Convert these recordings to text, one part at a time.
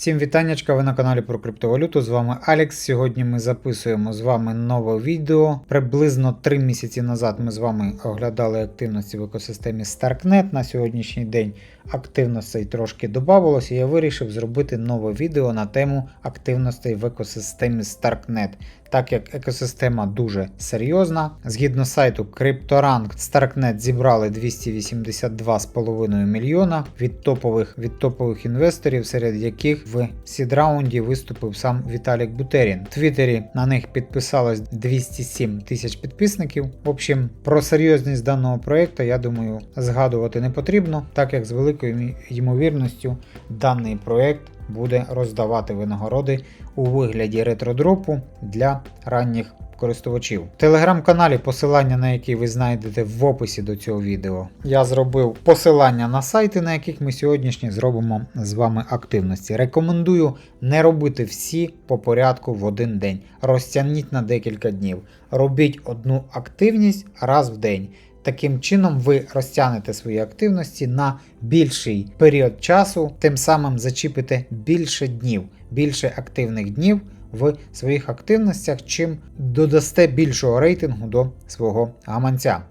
Всім вітаннячка, ви на каналі про криптовалюту. З вами Алекс. Сьогодні ми записуємо з вами нове відео. Приблизно 3 місяці назад ми з вами оглядали активності в екосистемі StarkNet. На сьогоднішній день активностей трошки додавалося, і я вирішив зробити нове відео на тему активностей в екосистемі StarkNet. Так як екосистема дуже серйозна, згідно сайту CryptoRank, StarkNet зібрали 282,5 мільйона від топових від топових інвесторів, серед яких в сід-раунді виступив сам Віталік Бутерін. В Твіттері на них підписалось 207 тисяч підписників. В общем, про серйозність даного проекту, я думаю, згадувати не потрібно, так як з великою ймовірністю даний проект буде роздавати винагороди у вигляді ретродропу для ранніх користувачів. В телеграм-каналі, посилання на який ви знайдете в описі до цього відео, я зробив посилання на сайти, на яких ми сьогоднішні зробимо з вами активності. Рекомендую не робити всі по порядку в один день. Розтягніть на декілька днів. Робіть одну активність раз в день. Таким чином ви розтягнете свої активності на більший період часу, тим самим зачіпите більше днів, більше активних днів в своїх активностях, чим додасте більшого рейтингу до свого гаманця.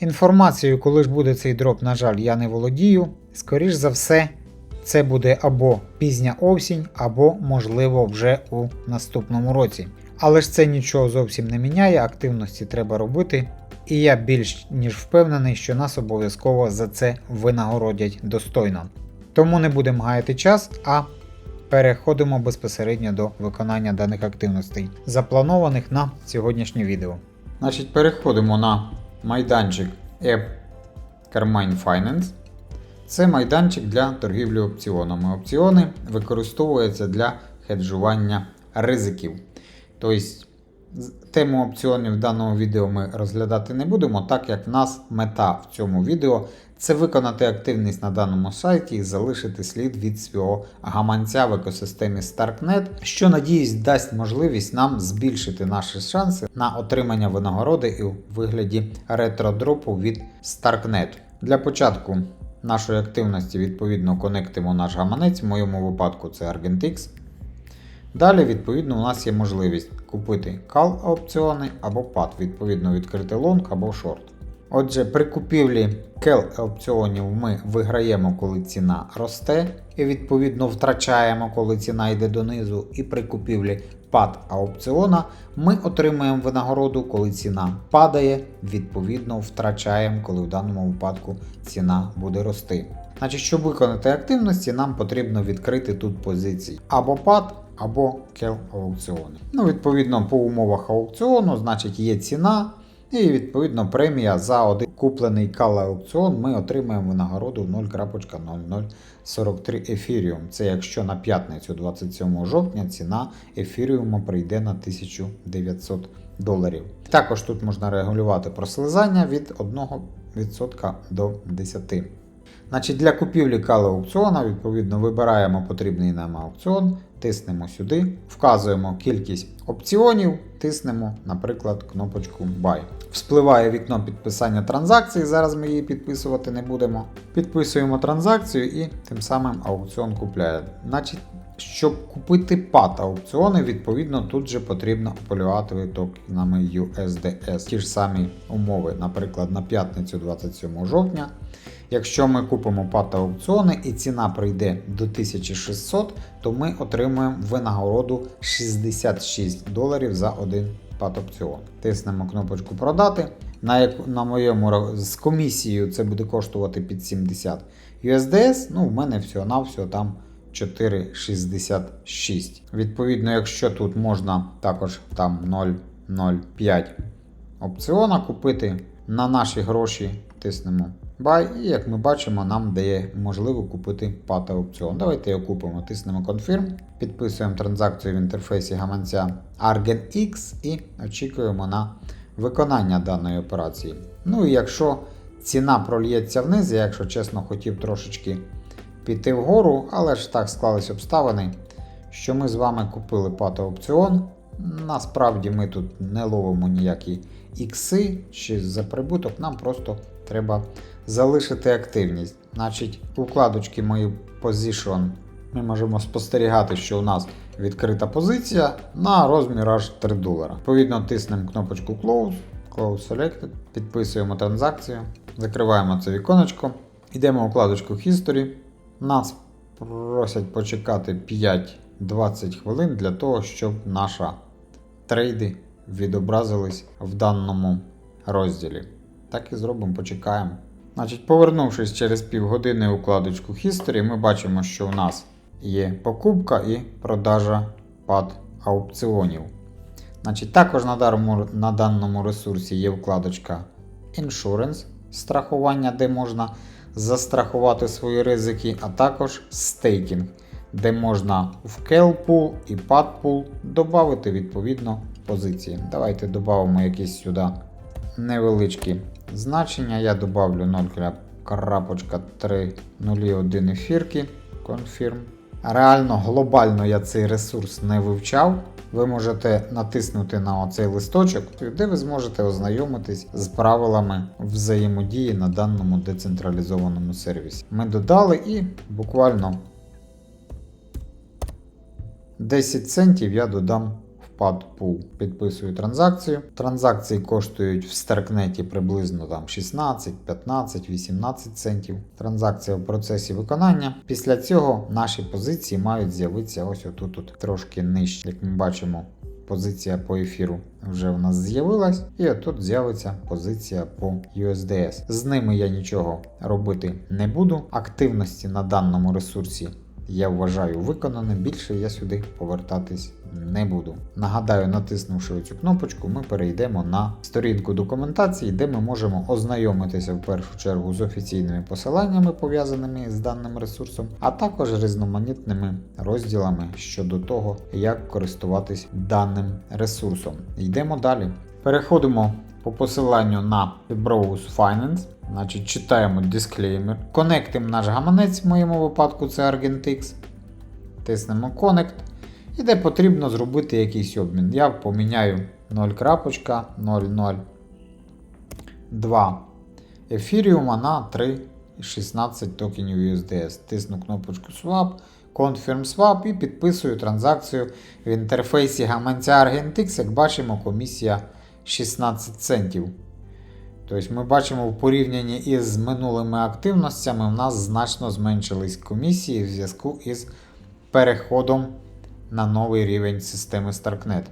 Інформацією, коли ж буде цей дроп, на жаль, я не володію. Скоріш за все, це буде або пізня осінь, або, можливо, вже у наступному році. Але ж це нічого зовсім не міняє, активності треба робити. І я більш ніж впевнений, що нас обов'язково за це винагородять достойно. Тому не будемо гаяти час, а переходимо безпосередньо до виконання даних активностей, запланованих на сьогоднішнє відео. Значить, переходимо на майданчик App Carmine Finance. Це майданчик для торгівлі опціонами. Опціони використовуються для хеджування ризиків. Тобто, тему опціонів даного відео ми розглядати не будемо, так як в нас мета в цьому відео це виконати активність на даному сайті і залишити слід від свого гаманця в екосистемі StarkNet, що надіюсь дасть можливість нам збільшити наші шанси на отримання винагороди і у вигляді ретродропу від StarkNet. Для початку нашої активності відповідно конектимо наш гаманець, в моєму випадку це Argentix. Далі, відповідно, у нас є можливість купити call опціони або PAD, відповідно, відкрити лонг або шорт. Отже, при купівлі CAL опціонів ми виграємо, коли ціна росте, і відповідно втрачаємо, коли ціна йде донизу. І при купівлі PAD опціона ми отримуємо винагороду, коли ціна падає, відповідно втрачаємо, коли в даному випадку ціна буде рости. Значить, щоб виконати активності, нам потрібно відкрити тут позиції або PAD, або KEL аукціони. Ну, відповідно, по умовах аукціону, значить, є ціна. І відповідно премія за один куплений кал аукціон ми отримаємо винагороду 0.0043 ефіріум. Це якщо на п'ятницю 27 жовтня ціна ефіріуму прийде на 1900 доларів. Також тут можна регулювати прослизання від 1% до 10%. Значить, Для купівлі кала аукціона, відповідно, вибираємо потрібний нам аукціон, тиснемо сюди, вказуємо кількість опціонів, тиснемо, наприклад, кнопочку Buy. Вспливає вікно підписання транзакції, зараз ми її підписувати не будемо. Підписуємо транзакцію і тим самим аукціон купляє. Значить, щоб купити пад аукціони, відповідно, тут же потрібно ополювати токенами USDS. Ті ж самі умови, наприклад, на п'ятницю 27 жовтня. Якщо ми купимо пад аукціони і ціна прийде до 1600, то ми отримуємо винагороду 66 доларів за один пад опціон. Тиснемо кнопочку продати. На, яку, на моєму з комісією це буде коштувати під 70 USDS. Ну, в мене всього-навсього там 4,66. Відповідно, якщо тут можна також там 0,05 опціона купити на наші гроші, тиснемо Buy, і як ми бачимо, нам дає можливо купити пата опціон. Давайте його купимо, тиснемо Confirm, підписуємо транзакцію в інтерфейсі гаманця ArgenX і очікуємо на виконання даної операції. Ну і якщо ціна прольється вниз, я, якщо чесно, хотів трошечки піти вгору, але ж так склались обставини, що ми з вами купили пата опціон. Насправді ми тут не ловимо ніякі ікси чи за прибуток, нам просто треба залишити активність. Значить, у вкладочці мої Position ми можемо спостерігати, що у нас відкрита позиція на розмір аж 3 долара. Відповідно, тиснемо кнопочку Close, Close Selected, підписуємо транзакцію, закриваємо це віконечко, йдемо у вкладочку History. Нас просять почекати 5-20 хвилин для того, щоб наша трейди відобразились в даному розділі. Так і зробимо, почекаємо. Значить, повернувшись через півгодини у вкладочку History, ми бачимо, що у нас є покупка і продажа пад аукціонів. Значить, також на даному, ресурсі є вкладочка Insurance, страхування, де можна застрахувати свої ризики, а також стейкінг, де можна в Pool і Pool додати відповідно позиції. Давайте додамо якісь сюди невеличкі значення. Я добавлю 0.301 ефірки. Confirm. Реально глобально я цей ресурс не вивчав. Ви можете натиснути на оцей листочок, де ви зможете ознайомитись з правилами взаємодії на даному децентралізованому сервісі. Ми додали і буквально 10 центів я додам PadPool. Підписую транзакцію. Транзакції коштують в Старкнеті приблизно там 16, 15, 18 центів. Транзакція в процесі виконання. Після цього наші позиції мають з'явитися ось отут -от, трошки нижче. Як ми бачимо, позиція по ефіру вже в нас з'явилась, і отут з'явиться позиція по USDS. З ними я нічого робити не буду. Активності на даному ресурсі я вважаю виконаним. Більше я сюди повертатись не буду. Нагадаю, натиснувши цю кнопочку, ми перейдемо на сторінку документації, де ми можемо ознайомитися в першу чергу з офіційними посиланнями, пов'язаними з даним ресурсом, а також різноманітними розділами щодо того, як користуватись даним ресурсом. Йдемо далі. Переходимо по посиланню на Browse Finance. Значить, читаємо дисклеймер. Конектимо наш гаманець, в моєму випадку це Argentix. Тиснемо Connect. І де потрібно зробити якийсь обмін. Я поміняю 0.002 ефіріума на 3,16 токенів USDS. Тисну кнопочку Swap, Confirm Swap і підписую транзакцію в інтерфейсі гаманця Argentix. Як бачимо, комісія 16 центів. Тобто ми бачимо в порівнянні із минулими активностями, в нас значно зменшились комісії в зв'язку із переходом на новий рівень системи StarkNet.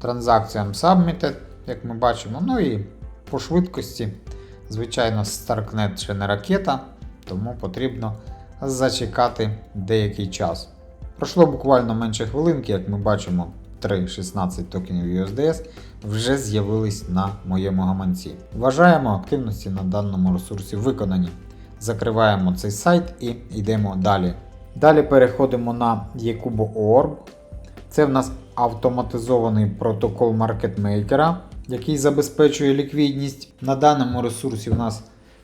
Транзакціям Submitted, як ми бачимо, ну і по швидкості, звичайно, StarkNet ще не ракета, тому потрібно зачекати деякий час. Пройшло буквально менше хвилинки, як ми бачимо, 3,16 токенів USDS вже з'явились на моєму гаманці. Вважаємо активності на даному ресурсі виконані. Закриваємо цей сайт і йдемо далі. Далі переходимо на Yakubo.org. Це в нас автоматизований протокол маркетмейкера, який забезпечує ліквідність. На даному ресурсі в нас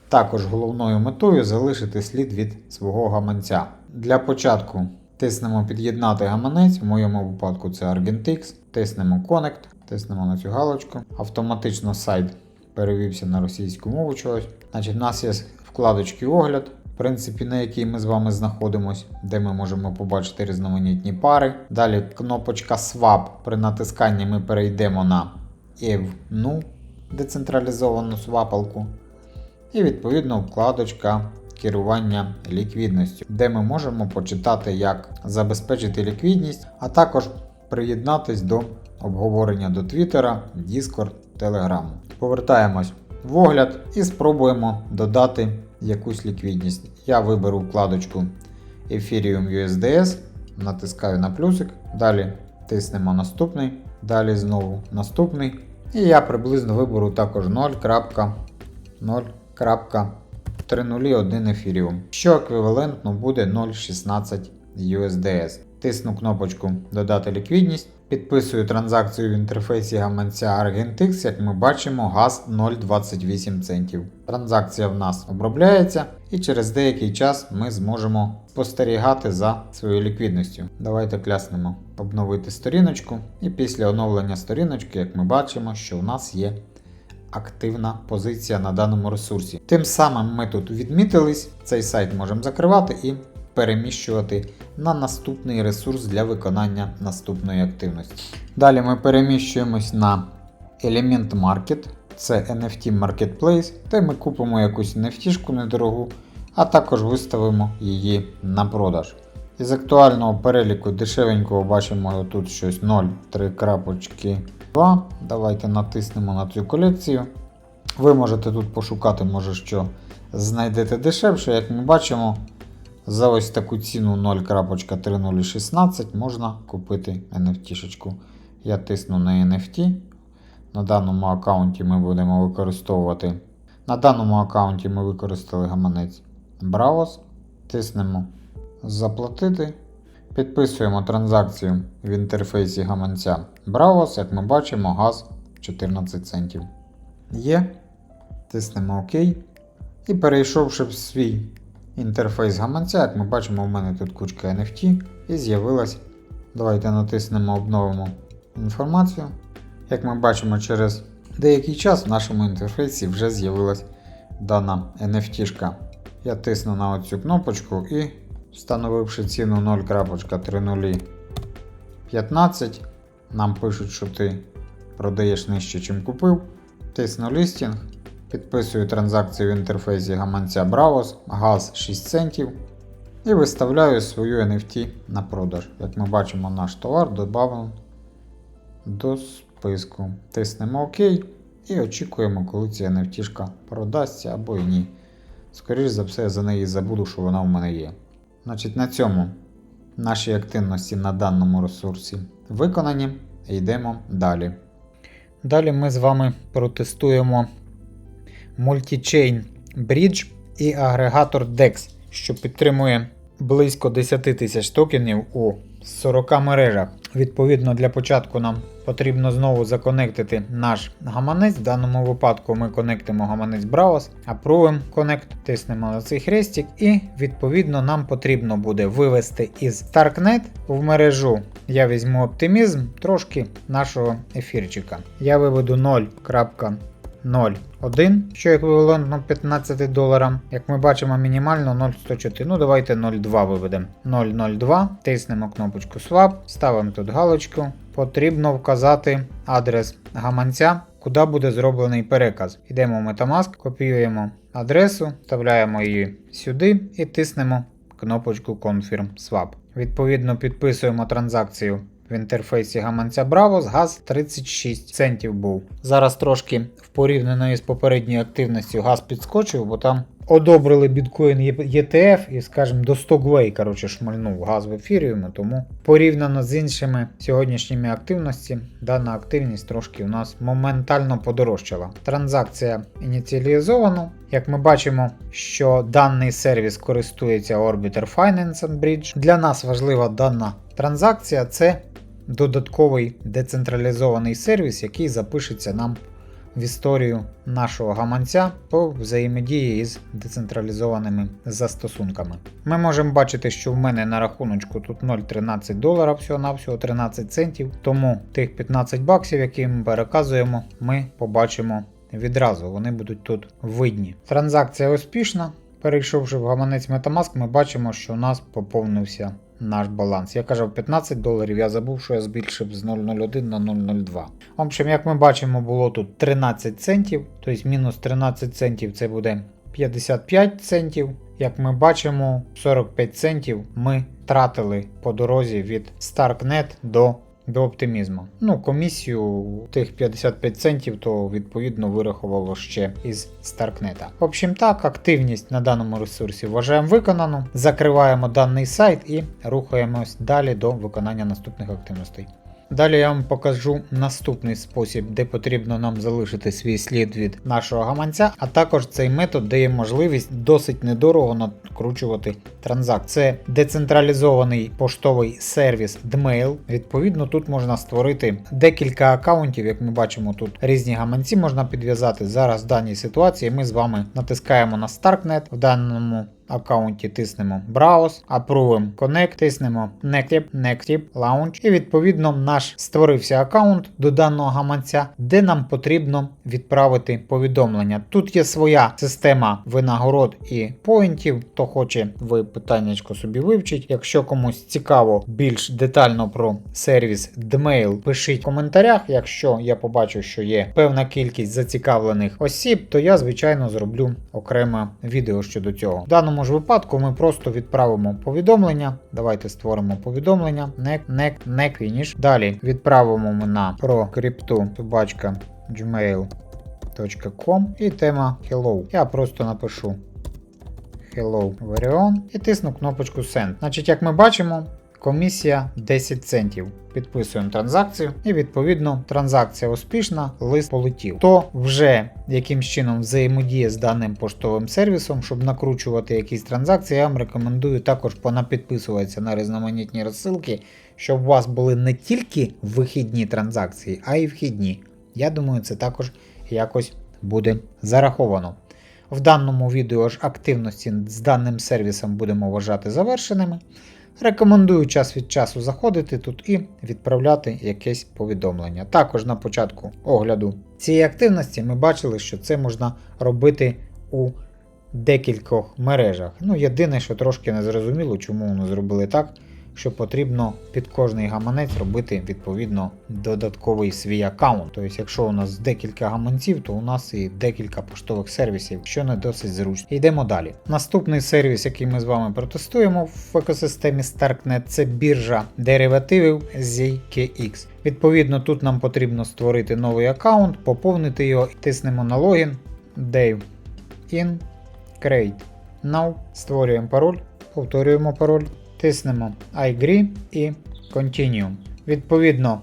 також головною метою залишити слід від свого гаманця. Для початку тиснемо під'єднати гаманець, в моєму випадку це Argentix, тиснемо Connect, тиснемо на цю галочку. Автоматично сайт перевівся на російську мову чогось. Значить, У нас є вкладочки огляд в принципі, на якій ми з вами знаходимося, де ми можемо побачити різноманітні пари. Далі кнопочка Swap. При натисканні ми перейдемо на EVNU, децентралізовану свапалку. І відповідно вкладочка керування ліквідністю, де ми можемо почитати, як забезпечити ліквідність, а також приєднатись до обговорення до Twitter, Discord, Telegram. Повертаємось в огляд і спробуємо додати якусь ліквідність. Я виберу вкладочку Ethereum USDS, натискаю на плюсик, далі тиснемо наступний, далі знову наступний. І я приблизно виберу також 0.0.301 Ethereum, що еквівалентно буде 0.16 USDS. Тисну кнопочку Додати ліквідність. Підписую транзакцію в інтерфейсі гаманця Argentix, як ми бачимо, газ 0,28 центів. Транзакція в нас обробляється, і через деякий час ми зможемо спостерігати за своєю ліквідністю. Давайте кляснемо обновити сторіночку. І після оновлення сторіночки, як ми бачимо, що в нас є активна позиція на даному ресурсі. Тим самим ми тут відмітились, цей сайт можемо закривати і переміщувати на наступний ресурс для виконання наступної активності. Далі ми переміщуємось на Element Market, це NFT Marketplace, де ми купимо якусь NFT недорогу, а також виставимо її на продаж. Із актуального переліку дешевенького бачимо тут щось 0,3.2. Давайте натиснемо на цю колекцію. Ви можете тут пошукати, може, що знайдете дешевше. Як ми бачимо, за ось таку ціну 0.3016 можна купити NFT-шечку. Я тисну на NFT. На даному аккаунті ми будемо використовувати. На даному аккаунті ми використали гаманець Bravos. Тиснемо Заплатити. Підписуємо транзакцію в інтерфейсі гаманця Bravos. Як ми бачимо, газ 14 центів. Є. Тиснемо ОК. І перейшовши в свій інтерфейс гаманця, як ми бачимо, у мене тут кучка NFT і з'явилась. Давайте натиснемо обновимо інформацію. Як ми бачимо, через деякий час в нашому інтерфейсі вже з'явилась дана NFT. -шка. Я тисну на оцю кнопочку і, встановивши ціну 0.3015, нам пишуть, що ти продаєш нижче, чим купив. Тисну лістінг, підписую транзакцію в інтерфейсі гаманця Bravos, газ 6 центів. І виставляю свою NFT на продаж. Як ми бачимо, наш товар додано до списку. Тиснемо ОК і очікуємо, коли ця NFT продасться або і ні. Скоріше за все, я за неї забуду, що вона в мене є. Значить, на цьому наші активності на даному ресурсі виконані. Йдемо далі. Далі ми з вами протестуємо Multichain Bridge і агрегатор DEX, що підтримує близько 10 тисяч токенів у 40 мережах. Відповідно, для початку нам потрібно знову законектити наш гаманець. В даному випадку ми конектимо гаманець Bravos, Approve Connect, тиснемо на цей хрестик, і відповідно нам потрібно буде вивести із Starknet в мережу. Я візьму оптимізм трошки нашого ефірчика. Я виведу 0.01, що еквівалентно 15 доларам. Як ми бачимо, мінімально 0.104. Ну, давайте 0.2 виведемо. 0.02, тиснемо кнопочку Swap, ставимо тут галочку. Потрібно вказати адрес гаманця, куди буде зроблений переказ. Йдемо в Metamask, копіюємо адресу, вставляємо її сюди і тиснемо кнопочку Confirm Swap. Відповідно, підписуємо транзакцію в інтерфейсі гаманця Bravos газ 36 центів був. Зараз трошки в порівняно із попередньою активністю газ підскочив, бо там одобрили біткоін ETF і, скажімо, до 100 гвей, коротше, шмальнув газ в ефіріуму, тому порівняно з іншими сьогоднішніми активності, дана активність трошки у нас моментально подорожчала. Транзакція ініціалізована. Як ми бачимо, що даний сервіс користується Orbiter Finance and Bridge. Для нас важлива дана транзакція це додатковий децентралізований сервіс, який запишеться нам в історію нашого гаманця по взаємодії із децентралізованими застосунками. Ми можемо бачити, що в мене на рахуночку тут 0,13 долара, всього-навсього 13 центів, тому тих 15 баксів, які ми переказуємо, ми побачимо відразу, вони будуть тут видні. Транзакція успішна. Перейшовши в гаманець Metamask, ми бачимо, що у нас поповнився наш баланс. Я казав 15 доларів, я забув, що я збільшив з 0,01 на 0,02. В общем, як ми бачимо, було тут 13 центів, тобто мінус 13 центів це буде 55 центів. Як ми бачимо, 45 центів ми тратили по дорозі від Starknet до до оптимізму. Ну, комісію тих 55 центів, то відповідно вирахувало ще із Старкнета. В общем так, активність на даному ресурсі вважаємо виконану. Закриваємо даний сайт і рухаємось далі до виконання наступних активностей. Далі я вам покажу наступний спосіб, де потрібно нам залишити свій слід від нашого гаманця, а також цей метод дає можливість досить недорого накручувати транзакції. Це децентралізований поштовий сервіс Dmail. Відповідно, тут можна створити декілька аккаунтів, як ми бачимо, тут різні гаманці можна підв'язати. Зараз в даній ситуації ми з вами натискаємо на Starknet. В даному аккаунті тиснемо Browse, Approve Connect, тиснемо Next, Next, Launch. І відповідно наш створився аккаунт до даного гаманця, де нам потрібно відправити повідомлення. Тут є своя система винагород і поінтів. Хто хоче, ви питаннячко собі вивчить. Якщо комусь цікаво більш детально про сервіс Dmail, пишіть в коментарях. Якщо я побачу, що є певна кількість зацікавлених осіб, то я, звичайно, зроблю окреме відео щодо цього. В даному ж випадку ми просто відправимо повідомлення. Давайте створимо повідомлення. Neck, neck, neck, finish. Далі відправимо ми на про крипту собачка gmail.com і тема Hello. Я просто напишу Hello Varion і тисну кнопочку Send. Значить, як ми бачимо, комісія 10 центів. Підписуємо транзакцію, і відповідно транзакція успішна, лист полетів. Хто вже якимсь чином взаємодіє з даним поштовим сервісом, щоб накручувати якісь транзакції, я вам рекомендую також понапідписуватися на різноманітні розсилки, щоб у вас були не тільки вихідні транзакції, а й вхідні. Я думаю, це також якось буде зараховано. В даному відео ж активності з даним сервісом будемо вважати завершеними. Рекомендую час від часу заходити тут і відправляти якесь повідомлення. Також на початку огляду цієї активності ми бачили, що це можна робити у декількох мережах. Ну, єдине, що трошки незрозуміло, чому вони зробили так, що потрібно під кожний гаманець робити відповідно додатковий свій аккаунт. Тобто, якщо у нас декілька гаманців, то у нас і декілька поштових сервісів, що не досить зручно. Йдемо далі. Наступний сервіс, який ми з вами протестуємо в екосистемі StarkNet, це біржа деривативів ZKX. Відповідно, тут нам потрібно створити новий аккаунт, поповнити його, тиснемо на логін, Dave in, create. Now створюємо пароль, повторюємо пароль. Тиснемо I agree і Continue. Відповідно,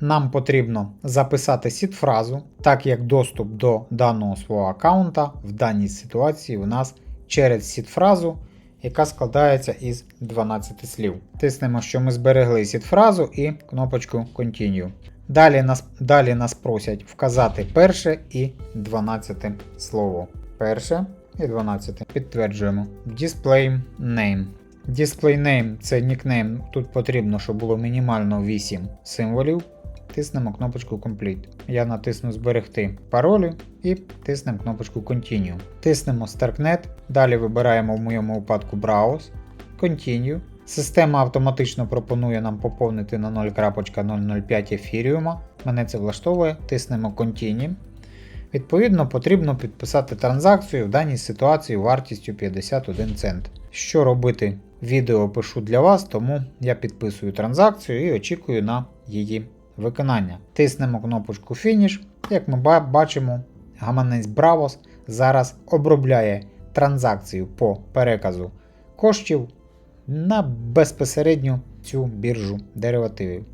нам потрібно записати сід-фразу, так як доступ до даного свого аккаунта в даній ситуації у нас через сід-фразу, яка складається із 12 слів. Тиснемо, що ми зберегли сід-фразу і кнопочку Continue. Далі нас, далі нас просять вказати перше і 12 слово. Перше і 12. Підтверджуємо. Display name. Display name це нікнейм. Тут потрібно, щоб було мінімально 8 символів. Тиснемо кнопочку Complete. Я натисну Зберегти паролі і тиснемо кнопочку Continue. Тиснемо StarkNet. Далі вибираємо в моєму випадку Browse. Continue. Система автоматично пропонує нам поповнити на 0.005 ефіріума. Мене це влаштовує. Тиснемо Continue. Відповідно, потрібно підписати транзакцію в даній ситуації вартістю 51 цент. Що робити? Відео пишу для вас, тому я підписую транзакцію і очікую на її виконання. Тиснемо кнопочку Finish. Як ми бачимо, гаманець Bravos зараз обробляє транзакцію по переказу коштів на безпосередньо цю біржу деривативів.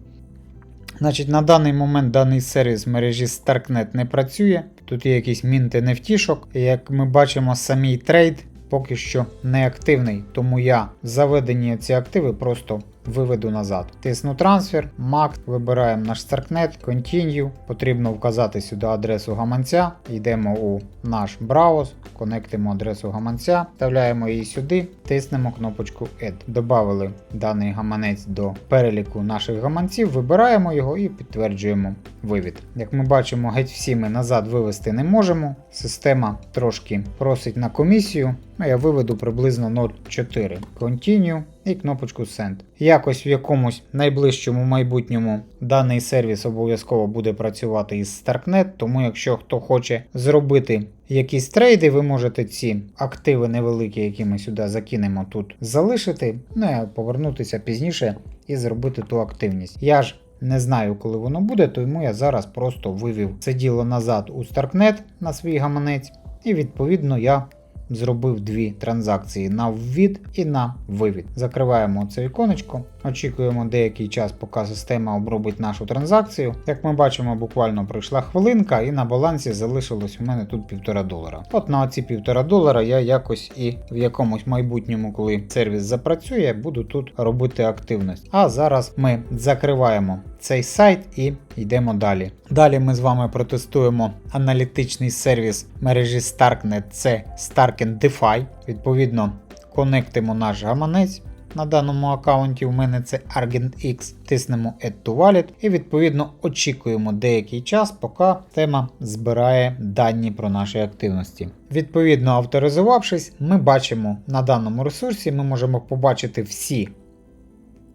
Значить, На даний момент даний сервіс в мережі StarkNet не працює. Тут є якийсь мінти невтішок. Як ми бачимо, самий трейд поки що не активний, тому я заведені ці активи просто виведу назад. Тисну трансфер, MAC, вибираємо наш StarkNet, Continue. Потрібно вказати сюди адресу гаманця. Йдемо у наш браузер, конектимо адресу гаманця, вставляємо її сюди, тиснемо кнопочку Add. Добавили даний гаманець до переліку наших гаманців, вибираємо його і підтверджуємо вивід. Як ми бачимо, геть всі ми назад вивести не можемо. Система трошки просить на комісію. Ну, Я виведу приблизно 0,4. Continue і кнопочку Send. Якось в якомусь найближчому майбутньому даний сервіс обов'язково буде працювати із StarkNet, тому якщо хто хоче зробити якісь трейди, ви можете ці активи невеликі, які ми сюди закинемо тут, залишити, ну і повернутися пізніше і зробити ту активність. Я ж не знаю, коли воно буде, тому я зараз просто вивів це діло назад у StarkNet на свій гаманець, і відповідно я зробив дві транзакції на ввід і на вивід. Закриваємо це віконечко, очікуємо деякий час, поки система обробить нашу транзакцію. Як ми бачимо, буквально пройшла хвилинка, і на балансі залишилось у мене тут півтора долара. От на оці півтора долара я якось і в якомусь майбутньому, коли сервіс запрацює, буду тут робити активність. А зараз ми закриваємо цей сайт і йдемо далі. Далі ми з вами протестуємо аналітичний сервіс мережі Starknet, це Starken DeFi. Відповідно, конектимо наш гаманець. На даному аккаунті у мене це ArgentX, тиснемо Add to Wallet і відповідно очікуємо деякий час, поки тема збирає дані про наші активності. Відповідно, авторизувавшись, ми бачимо на даному ресурсі, ми можемо побачити всі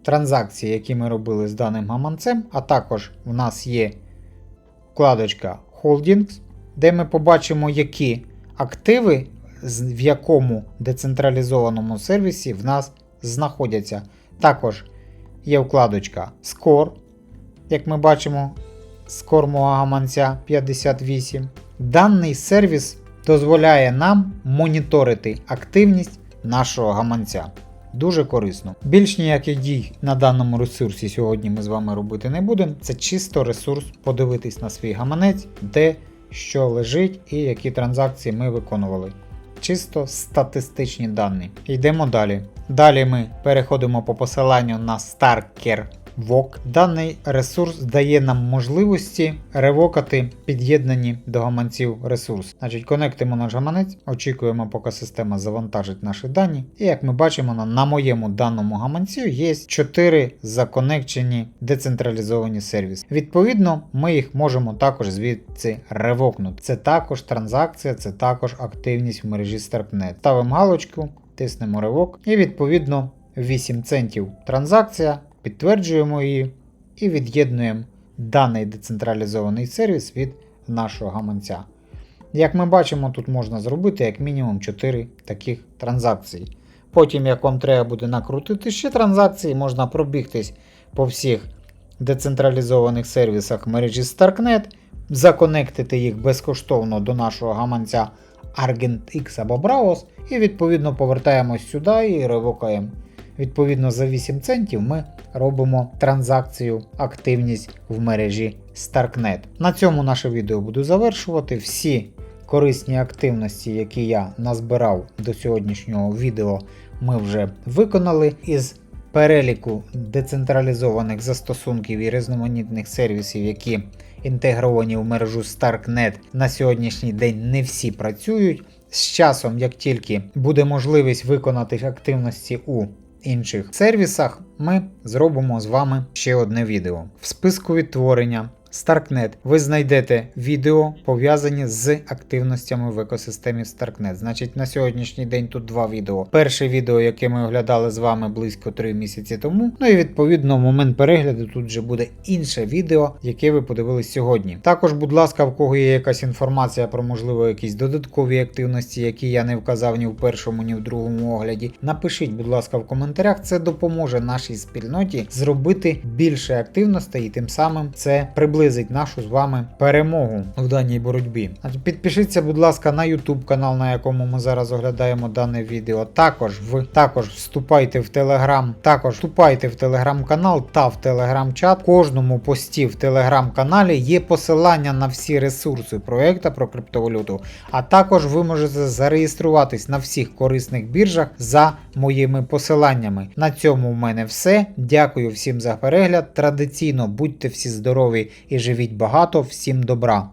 транзакції, які ми робили з даним гаманцем, а також в нас є вкладочка Holdings, де ми побачимо, які активи в якому децентралізованому сервісі в нас знаходяться. Також є вкладочка Score, як ми бачимо, скор мого гаманця 58. Даний сервіс дозволяє нам моніторити активність нашого гаманця. Дуже корисно. Більш ніяких дій на даному ресурсі сьогодні ми з вами робити не будемо. Це чисто ресурс подивитись на свій гаманець, де що лежить і які транзакції ми виконували. Чисто статистичні дані. Йдемо далі. Далі ми переходимо по посиланню на Starker VOC. Даний ресурс дає нам можливості ревокати під'єднані до гаманців ресурс. Значить, конектимо наш гаманець, очікуємо, поки система завантажить наші дані. І як ми бачимо, на, на моєму даному гаманцю є 4 законекчені децентралізовані сервіси. Відповідно, ми їх можемо також звідси ревокнути. Це також транзакція, це також активність в мережі Starknet. Ставимо галочку, тиснемо ревок і відповідно 8 центів транзакція підтверджуємо її і від'єднуємо даний децентралізований сервіс від нашого гаманця. Як ми бачимо, тут можна зробити як мінімум 4 таких транзакції. Потім, як вам треба буде накрутити ще транзакції, можна пробігтись по всіх децентралізованих сервісах мережі Starknet, законектити їх безкоштовно до нашого гаманця ArgentX або Bravos, і відповідно повертаємось сюди і ревокаємо. Відповідно, за 8 центів ми робимо транзакцію активність в мережі Starknet. На цьому наше відео буду завершувати. Всі корисні активності, які я назбирав до сьогоднішнього відео, ми вже виконали із переліку децентралізованих застосунків і різноманітних сервісів, які інтегровані в мережу Starknet на сьогоднішній день не всі працюють. З часом, як тільки буде можливість виконати активності у інших сервісах, ми зробимо з вами ще одне відео. В списку відтворення Starknet ви знайдете відео пов'язані з активностями в екосистемі Starknet. Значить, на сьогоднішній день тут два відео. Перше відео, яке ми оглядали з вами близько 3 місяці тому. Ну і відповідно, в момент перегляду тут вже буде інше відео, яке ви подивились сьогодні. Також, будь ласка, в кого є якась інформація про можливо якісь додаткові активності, які я не вказав ні в першому, ні в другому огляді. Напишіть, будь ласка, в коментарях. Це допоможе нашій спільноті зробити більше активностей і тим самим це приблизить нашу з вами перемогу в даній боротьбі. Підпишіться, будь ласка, на YouTube канал, на якому ми зараз оглядаємо дане відео. Також в також вступайте в Telegram, також вступайте в телеграм-канал та в телеграм-чат. В Кожному пості в телеграм-каналі є посилання на всі ресурси проекту про криптовалюту. А також ви можете зареєструватись на всіх корисних біржах за моїми посиланнями. На цьому в мене все. Дякую всім за перегляд. Традиційно будьте всі здорові і живіть багато. Всім добра!